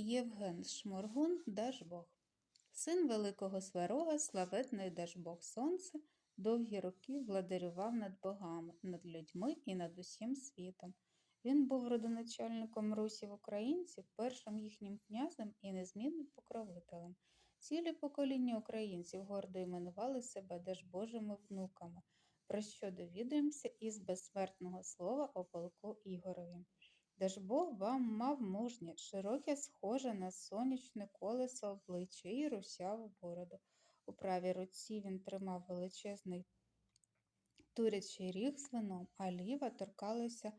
Євген Шморгун Дажбог, син великого сварога, славетний Дажбог Сонце, довгі роки владарював над богами, над людьми і над усім світом. Він був родоначальником русів українців, першим їхнім князем і незмінним покровителем. Цілі покоління українців гордо іменували себе Дажбожими внуками, про що довідаємося із безсмертного слова о полку Ігорові. Дажбог вам мав мужнє, широке, схоже на сонячне колесо обличчя і русяву бороду. У правій руці він тримав величезний турячий ріг з вином, а ліва торкалася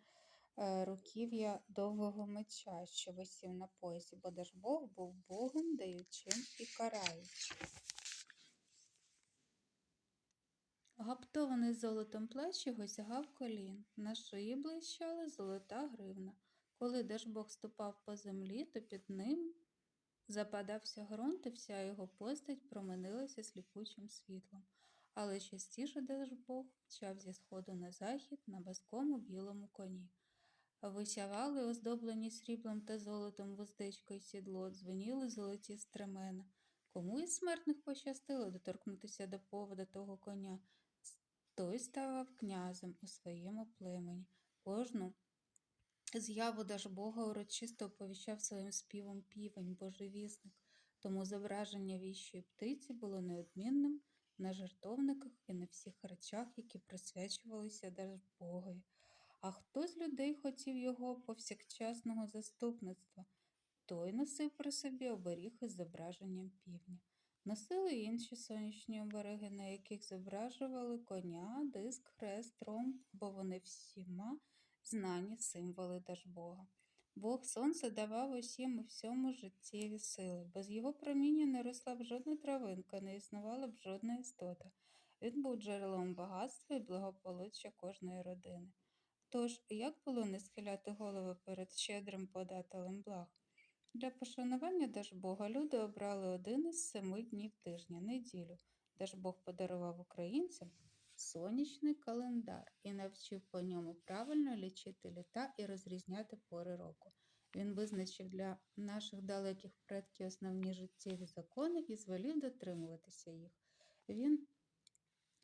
е, руків'я довгого меча, що висів на поясі, бо Дажбог був богом, даючим і караючим. Гаптований золотом плащ його сягав колін, на шиї блищала золота гривна. Коли Дажбог ступав по землі, то під ним западався ґрунт, і вся його постать променилася сліпучим світлом. Але частіше Дажбог мчав зі сходу на захід на баскому білому коні. Висявали, оздоблені сріблом та золотом вуздечко й сідло, дзвеніли золоті стремена. Кому із смертних пощастило доторкнутися до повода того коня, той ставав князем у своєму племені. Кожну з'яву Дажбога урочисто оповіщав своїм співом півень, божевісник, тому зображення віщої птиці було неодмінним на жертовниках і на всіх речах, які присвячувалися Дажбогові. А хто з людей хотів його повсякчасного заступництва, той носив при собі оберіг із зображенням півня. Носили інші сонячні обереги, на яких зображували коня, диск, хрест, ромб, бо вони всіма знані символи Дажбога. Бог сонце давав усім у всьому життєві сили. Без його проміння не росла б жодна травинка, не існувала б жодна істота. Він був джерелом багатства і благополуччя кожної родини. Тож, як було не схиляти голови перед щедрим подателем благ? Для пошанування Дажбога люди обрали один із семи днів тижня неділю. Дажбог подарував українцям сонячний календар і навчив по ньому правильно лічити літа і розрізняти пори року. Він визначив для наших далеких предків основні життєві закони і звелів дотримуватися їх. Він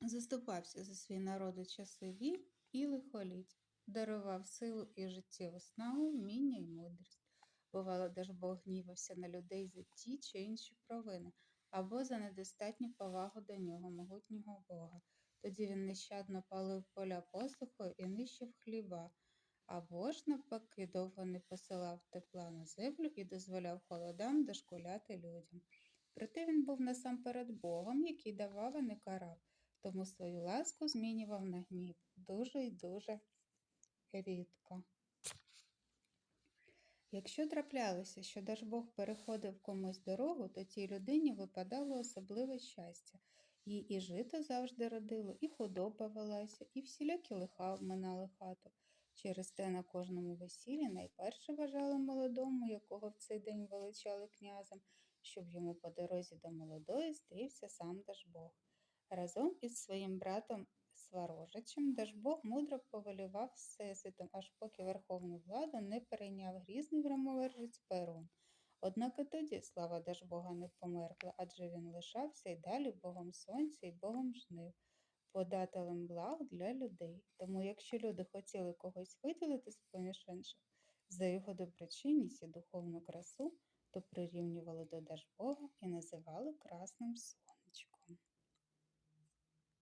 заступався за свій народ у часи війн і лихоліть, дарував силу і життєву снагу, вміння і мудрість. Бувало, Дажбог гнівався на людей за ті чи інші провини або за недостатню повагу до нього, могутнього Бога. Тоді він нещадно палив поля посухою і нищив хліба, або ж, навпаки, довго не посилав тепла на землю і дозволяв холодам дошкуляти людям. Проте він був насамперед Богом, який давав, а не карав, тому свою ласку змінював на гнів дуже й дуже рідко. Якщо траплялося, що Дажбог переходив комусь дорогу, то тій людині випадало особливе щастя. Їй і жито завжди родило, і худоба велася, і всілякі лиха обминали хату. Через те на кожному весіллі найперше бажали молодому, якого в цей день величали князем, щоб йому по дорозі до молодої стрівся сам Дажбог. Разом із своїм братом Сварожичем Дажбог мудро повелював всесвітом, аж поки верховну владу не перейняв грізний громовержець Перун. Однак і тоді слава Дажбога не померкла, адже він лишався й далі Богом Сонця і Богом жнив, подателем благ для людей. Тому, якщо люди хотіли когось виділити з поміж інших за його доброчинність і духовну красу, то прирівнювали до Дажбога і називали красним сонцем.